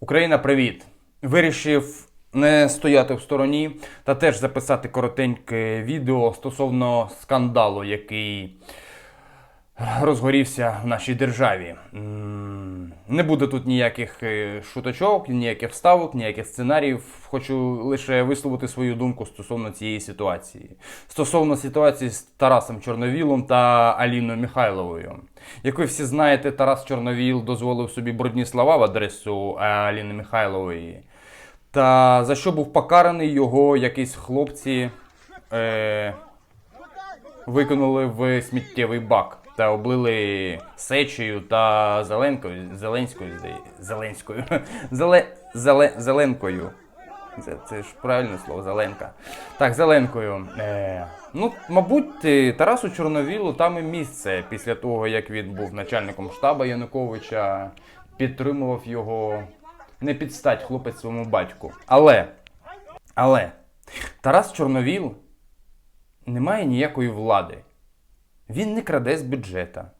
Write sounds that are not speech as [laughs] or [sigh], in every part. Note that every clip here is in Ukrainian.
Україна, привіт! Вирішив не стояти в стороні та теж записати коротеньке відео стосовно скандалу, який розгорівся в нашій державі. Не буде тут ніяких е, шуточок, ніяких вставок, ніяких сценаріїв. Хочу лише висловити свою думку стосовно цієї ситуації. Стосовно ситуації з Тарасом Чорновілом та Аліною Михайловою. Як ви всі знаєте, Тарас Чорновіл дозволив собі брудні слова в адресу Аліни Михайлової. Та за що був покараний його якісь хлопці е, викинули в сміттєвий бак та облили сечею та зеленкою, зеленською, зеленською, [laughs] зеле, зеле, зеленкою. Це, це ж правильне слово, зеленка. Так, зеленкою. Е, ну, мабуть, е, Тарасу Чорновілу там і місце після того, як він був начальником штабу Януковича, підтримував його не підстать хлопець своєму батьку. Але, але Тарас Чорновіл не має ніякої влади. Він не краде з бюджета.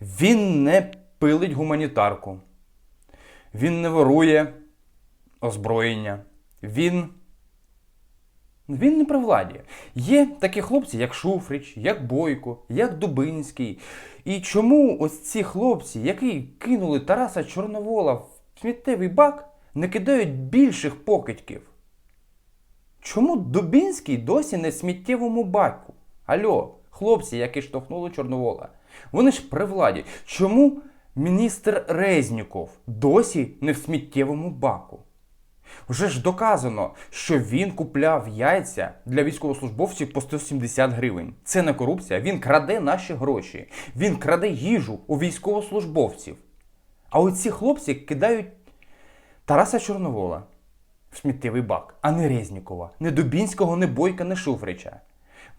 Він не пилить гуманітарку. Він не ворує озброєння. Він. Він не при владі. Є такі хлопці, як Шуфрич, як Бойко, як Дубинський. І чому ось ці хлопці, які кинули Тараса Чорновола в сміттєвий бак, не кидають більших покидьків? Чому Дубінський досі не в сміттєвому баку? Альо, хлопці, які штовхнули Чорновола. Вони ж при владі. Чому міністр Резніков досі не в сміттєвому баку? Вже ж доказано, що він купляв яйця для військовослужбовців по 170 гривень. Це не корупція, він краде наші гроші. Він краде їжу у військовослужбовців. А оці хлопці кидають Тараса Чорновола в сміттєвий бак, а не Резнікова, не Дубінського, не Бойка, не Шуфрича.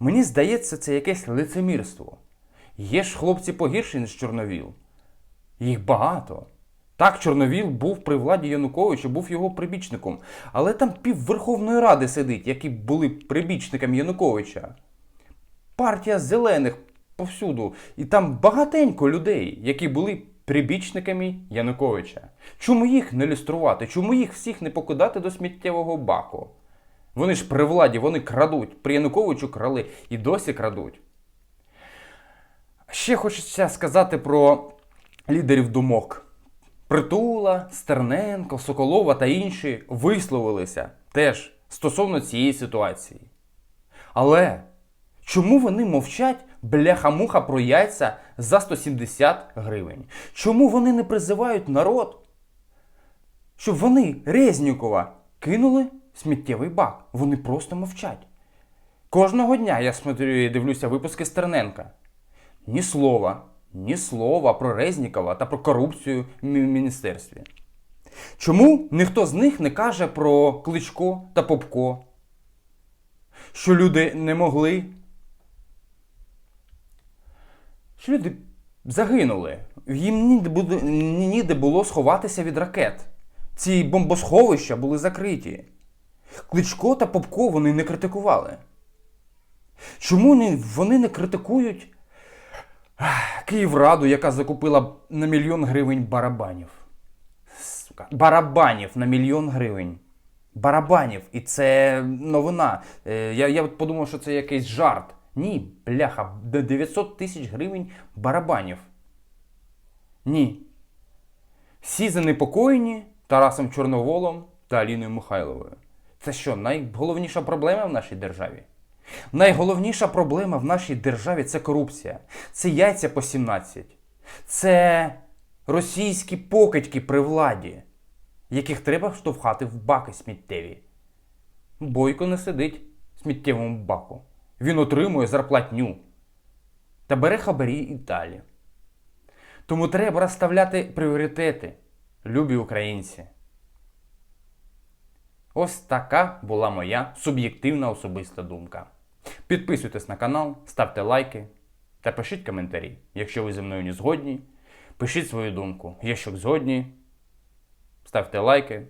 Мені здається, це якесь лицемірство. Є ж хлопці погірші, ніж Чорновіл. Їх багато. Так, Чорновіл був при владі Януковича, був його прибічником. Але там пів Верховної Ради сидить, які були прибічниками Януковича. Партія зелених повсюду. І там багатенько людей, які були прибічниками Януковича. Чому їх не люструвати? Чому їх всіх не покидати до сміттєвого баку? Вони ж при владі, вони крадуть. При Януковичу крали і досі крадуть. Ще хочеться сказати про лідерів думок. Притула, Стерненко, Соколова та інші висловилися теж стосовно цієї ситуації. Але чому вони мовчать бляха-муха про яйця за 170 гривень? Чому вони не призивають народ, щоб вони Резнікова кинули сміттєвий бак? Вони просто мовчать. Кожного дня я смотрю і дивлюся випуски Стерненка. Ні слова, ні слова про Резнікова та про корупцію в міністерстві. Чому ніхто з них не каже про Кличко та Попко? Що люди не могли. Що люди загинули. Їм ніде, було сховатися від ракет. Ці бомбосховища були закриті. Кличко та Попко вони не критикували. Чому вони не критикують Київраду, яка закупила на мільйон гривень барабанів? Сука, барабанів на мільйон гривень. Барабанів. І це новина. Е, Я, я подумав, що це якийсь жарт. Ні, бляха, 900 тисяч гривень барабанів. Ні. Всі занепокоєні Тарасом Чорноволом та Аліною Михайловою. Це що, найголовніша проблема в нашій державі? Найголовніша проблема в нашій державі це корупція. Це яйця по 17. Це російські покидьки при владі, яких треба штовхати в баки сміттєві. Бойко не сидить в сміттєвому баку. Він отримує зарплатню та бере хабарі і далі. Тому треба розставляти пріоритети, любі українці. Ось така була моя суб'єктивна особиста думка. Підписуйтесь на канал, ставте лайки та пишіть коментарі. Якщо ви зі мною не згодні, пишіть свою думку. Якщо згодні, ставте лайки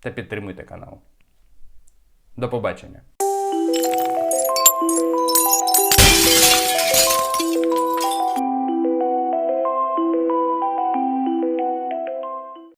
та підтримуйте канал. До побачення!